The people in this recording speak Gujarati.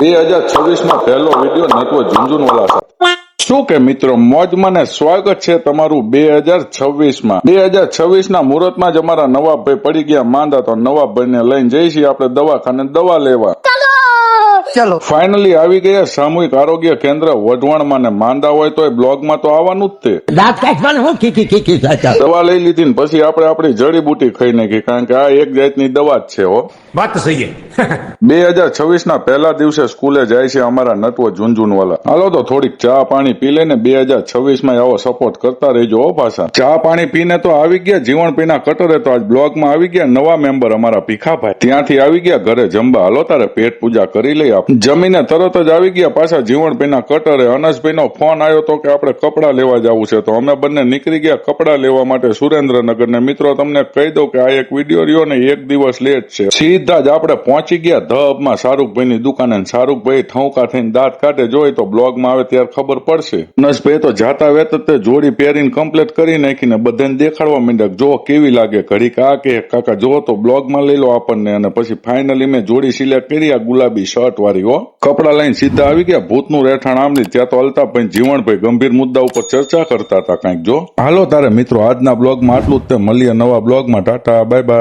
બે હજાર છવ્વીસમાં પહેલો વીડિયો નટવો ઝુંઝુનવાલા સાથે. શું કે મિત્રો મોજમાં ને સ્વાગત છે તમારું બે હજાર છવ્વીસમાં બે હજાર છવ્વીસ ના મુહૂર્તમાં જ અમારા નવાબભાઈ પડી ગયા માંદા, તો નવાબભાઈ ને લઈને જઈશી આપડે દવાખાને, દવા લેવા. ચલો. ફાઇનલી આવી ગયા સામૂહિક આરોગ્ય કેન્દ્ર વઢવાણમાં ને માંદા હોય તો એ બ્લોગમાં તો આવવાનું જ તે. દાંત કાઢવાનું હું કીકી કીકી દવા લઈ લીધી ને પછી આપણે આપણી જડીબુટી ખાઈ નાખી કારણ કે આ એક જાતની દવા જ છે હો. વાત સહી બે હજાર છવ્વીસ ના પહેલા દિવસે સ્કૂલે જાય છે અમારા નટવો ઝુનઝુનવાલા હાલો તો થોડીક ચા પાણી પી લઈને બે હજાર છવ્વીસમાં આવો સપોર્ટ કરતા રહેજો હો પાછા. ચા પાણી પીને તો આવી ગયા જીવન પીના કટરે તો આજ બ્લોગમાં આવી ગયા નવા મેમ્બર અમારા ભીખાભાઈ. ત્યાંથી આવી ગયા ઘરે જમવા. હાલો તારે પેટ પૂજા કરી લઈ આપ જમીને તરત જ આવી ગયા, પાછા જીવણભાઈના કટરે અનસભાઈ નો ફોન આવ્યો તો કે આપણે કપડા લેવા જવું છે. તો અમે બંને નીકળી ગયા કપડા લેવા માટે સુરેન્દ્રનગર ને મિત્રો, તમને કહી દઉં કે આ એક વીડિયો રહ્યો ને એક દિવસ લેટ છે. સીધા જ આપણે પહોંચી ગયા ધબમાં શાહરૂખભાઈ ની દુકાને શાહરૂખભાઈ ઠોંકા થઈને દાંત કાઢે જોઈ તો બ્લોગમાં આવે ત્યારે ખબર પડશે. અનસભાઈ તો જાતા વેત તે જોડી પહેરીને કમ્પ્લીટ કરી નાખીને બધાને દેખાડવા માંડ્યા કે જો કેવી લાગે ઘડીક આ કે કાકા, જો તો બ્લોગમાં લઈ લો આપણને. અને પછી ફાઇનલી મેં જોડી સિલેક્ટ કરી આ ગુલાબી શર્ટ હો કપડા લઈને સીધા આવી ગયા, ભૂતનું રહેઠાણ આમલી ત્યાં તો અલ્તાભાઈ જીવણભાઈ ગંભીર મુદ્દા ઉપર ચર્ચા કરતા હતા કાંઈક, જો? હાલો તારે મિત્રો, આજના બ્લોગમાં આટલું જ. તે મળીએ નવા બ્લોગમાં. Tata bye bye